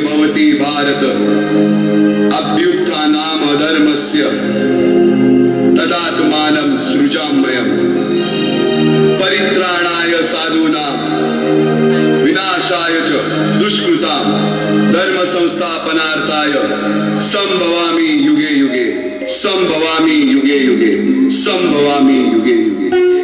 भवति भारत। अभ्युत्थानाम धर्मस्य तदात्मानं सृजाम्ययम् परित्राणाय साधूनां विनाशाय च दुष्कृतां धर्मसंस्थापनार्थाय सम्भवामि संभवामि युगे युगे संभवामि युगे युगे संभवामि युगे युगे।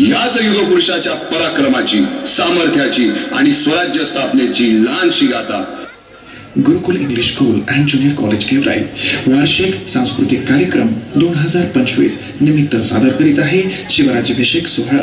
याच युगपुरुषाच्या पराक्रमाची सामर्थ्याची आणि स्वराज्य स्थापनेची लहानशी गाथा. Gurukul English school and junior college Georai वार्षिक सांस्कृतिक कार्यक्रम दोन हजार पंचवीस निमित्त सादर करीत आहे शिवराज्याभिषेक सोहळा.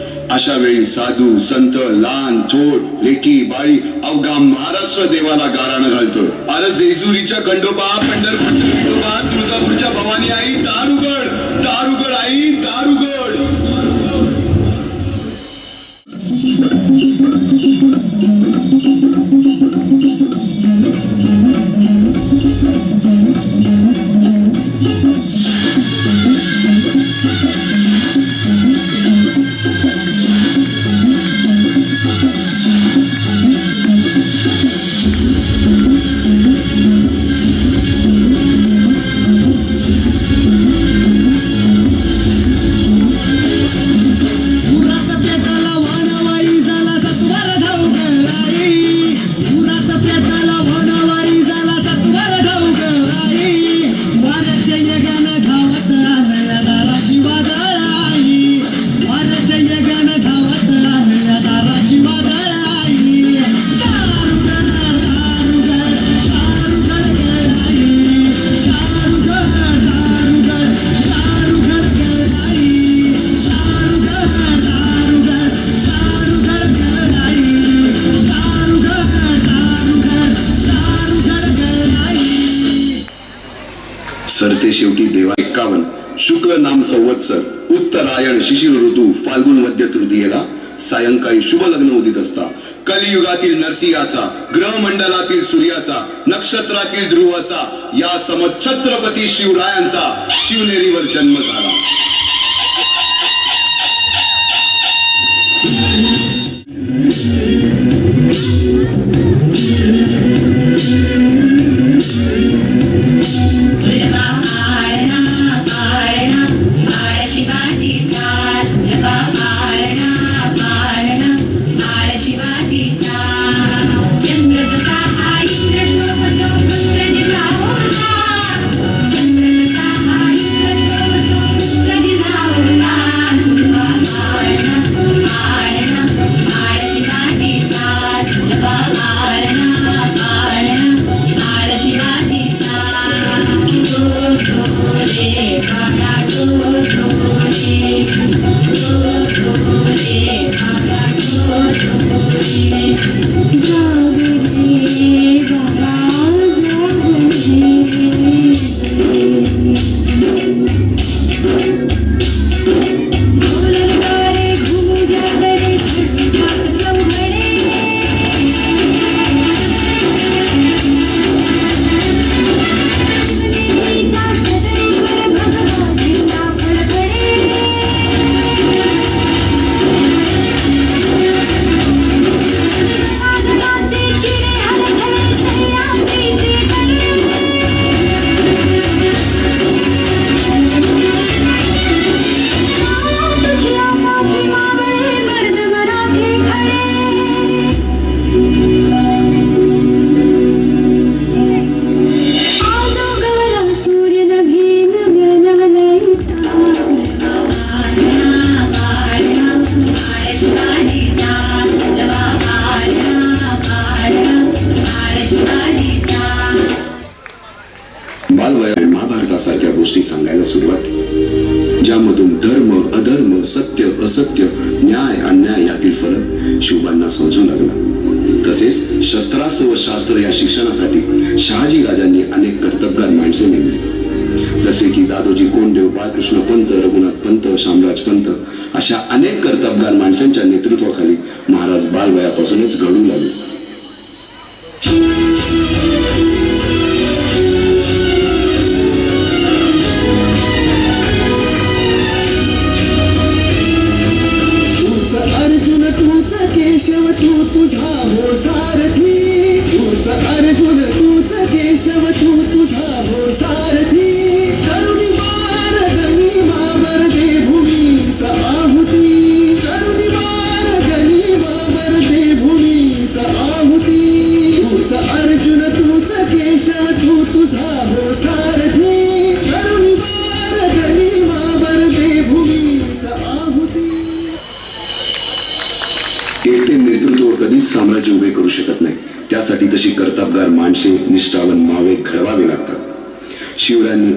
अशा वेळी साधू संत लहान थोट लेकी बाळी अवघा महाराष्ट्र देवाला गाराणं घालतो अरे जेजुरीच्या खंडोबा पंढरपूरच्या खंडोबा तुळजापूरच्या भवानी आई दारुगड दारुगड आई दारुगड. शिशिर ऋतू फाल्गुन मध्य तृतीयेला सायंकाळी शुभ लग्न उदित असता. कलियुगातील नरसिंहाचा ग्रहमंडलातील सूर्याचा नक्षत्रातील ध्रुवाचा या समछत्रपती शिवरायांचा शिवनेरीवर जन्म झाला. शस्त्रास्त्र व शास्त्र या शिक्षणासाठी शहाजी राजांनी अनेक कर्तबगार माणसे नेमली. जसे की दादोजी कोंडदेव बाळकृष्ण पंत रघुनाथ पंत शामराज पंत अशा अनेक कर्तबगार माणसांच्या नेतृत्वाखाली महाराज बालवयापासूनच घडू लागले केशव तू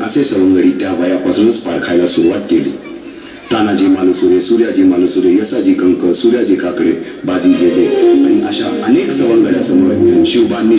असे सवंगडी त्या वयापासूनच पारखायला सुरुवात केली. तानाजी मालसुरे सूर्याजी मालुसुरे यसाजी कंक सूर्याजी काकडे बाजी जेबे आणि अशा अनेक सवंगड्यासमोर शिवबांनी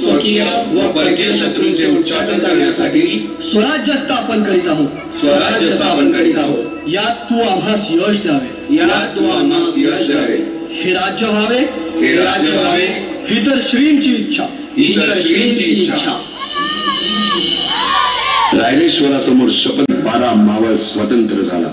स्वकीय व परकीय शत्रूंचे उच्चाटन करण्यासाठी स्वराज्य स्थापन करीत आहोत. स्वराज्य स्थापन करीत आहोत. यात तू आम्हास यश द्यावे. यात तू आम्हास यश द्यावे. हे राज्य व्हावे. हे राज्य व्हावे. ही तर श्रींची इच्छा. ही तर श्रींची इच्छा. रायरेश्वरासमोर शपथ बारा मावळ स्वतंत्र झाला.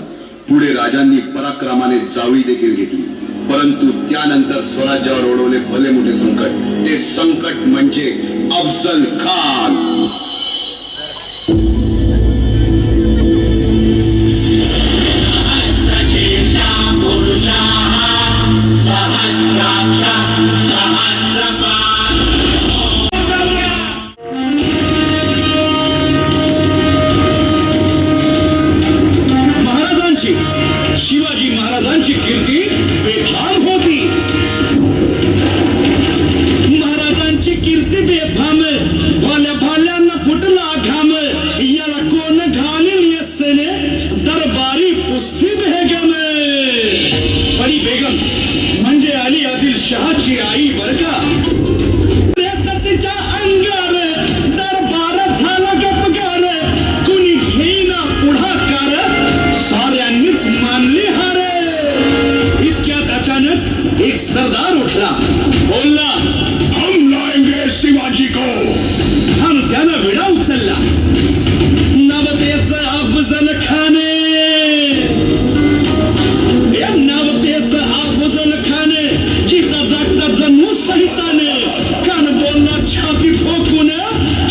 पुढे राजांनी पराक्रमाने जावळी देखील घेतली. परंतु त्यानंतर स्वराज्यावर ओढवले भले मोठे संकट. ते संकट म्हणजे अफजल खान.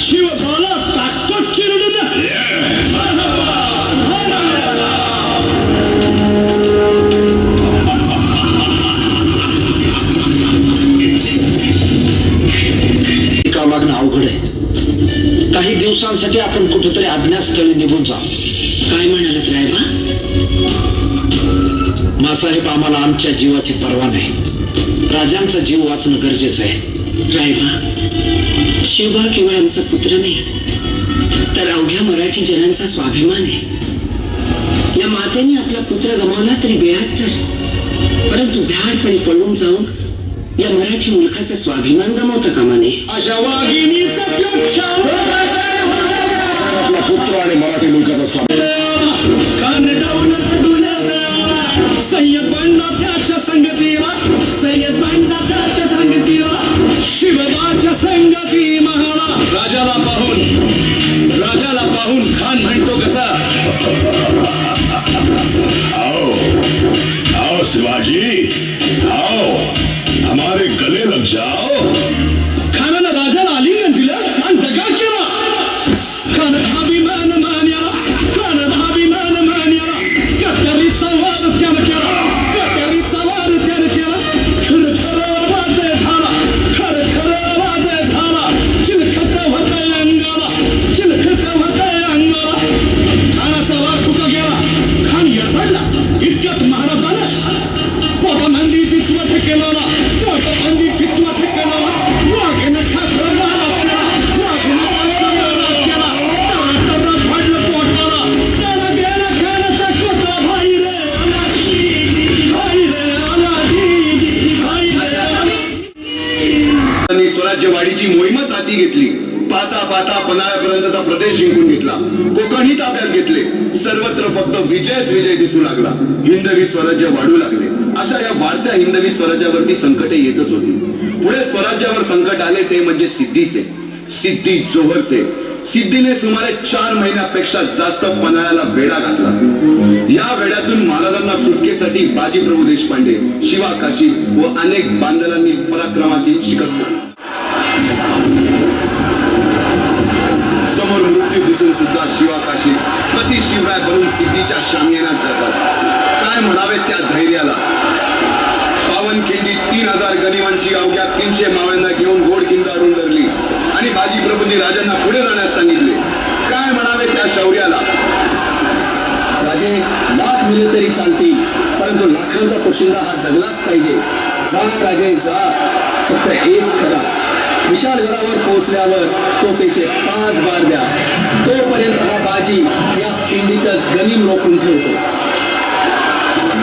शिवबाला का वागणं अवघड आहे. काही दिवसांसाठी आपण कुठेतरी अज्ञातस्थळी निघून जा काय म्हणालात रायबा? मासाहेब आम्हाला आमच्या जीवाची पर्वा नाही. राजांचा जीव वाचणं गरजेचं आहे. रायबा शिवबा केवळ आमचा पुत्र नाही. तर अवघ्या मराठी जनांचा स्वाभिमान आहे. या मातेने आपला पुत्र गमावला तरी बेहत्तर परंतु भ्याडपणे पळून जाऊन या मराठी मुलखाचा स्वाभिमान गमावता कामा नये. आपला पुत्र आणि मराठी मुलकाचा स्वामी भगवान म्हणतो कसा? आओ आओ शिवाजी. विजयच विजय दिसू लागला. हिंदवी स्वराज्य वाढू लागले. अशा या वाढत्या हिंदवी स्वराज्यावरती संकटे येतच होती. पुढे स्वराज्यावर संकट आले ते म्हणजे सिद्धीचे. सिद्धी जोहरचे. सिद्धीने सुमारे चार महिन्यापेक्षा जास्त पन्हाळ्याला वेढा घातला. या वेड्यातून महाराजांना सुटकेसाठी बाजीप्रभू देशपांडे शिवा काशी व अनेक बांधवांनी पराक्रमाची शिकस्त. सुद्धा शिवाकाशी काशी शिवराय बनून सिद्धीच्या शामियानात जातात. काय म्हणावे त्या धैर्याला? पावनखिंडी तीन हजार गरिबांची अवघ्या तीनशे मावळ्यांना घेऊन गोड खिंड अडून धरली आणि बाजी प्रभूंनी राजांना पुढे जाण्यास सांगितले. काय म्हणावे त्या शौर्याला? राजे लाख मिले तरी चालतील परंतु लाखांचा पोशिंदा हा जगलाच पाहिजे. जा राजे जा. फक्त एक करा. विशाळगडावर पोहोचल्यावर तोफेचे पाच बार द्या. तोपर्यंत हा बाजी या खिंडीतच गनिम रोखून ठेवतो.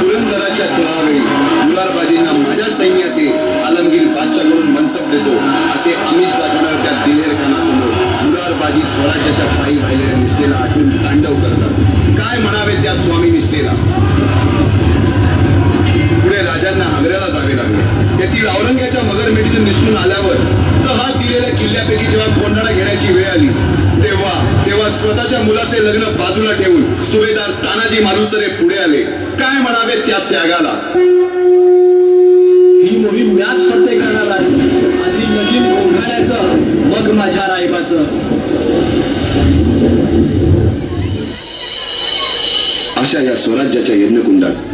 पुरंदराच्या तळावेळी मुलारबाजींना माझ्या सैन्याते आलमगीर बादशाकडून मनसब देतो असे अमित शाह त्या दिलेर खानासमोर मुलारबाजी स्वराज्याच्या पायी राहिलेल्या निष्ठेला आठवून तांडव करतात. काय म्हणावे त्या स्वामी निष्ठेला? लागले तेथील औरंग्याच्या मगरमेढीतून निष्ठून आल्यावर तहा दिलेल्या किल्ल्यापैकी जेव्हा कोंडाणा घेण्याची वेळ आली तेव्हा तेव्हा स्वतःच्या मुलाचे लग्न बाजूला ठेवून सुभेदार तानाजी मालुसरे पुढे आले. काय म्हणावे त्या त्यागाला? ही मोहीम म्याच फत्ते करणार आहे. आधी लगीन कोंढाण्याचं मग माझ्या रायबाचं. अशा या स्वराज्याच्या यज्ञकुंडात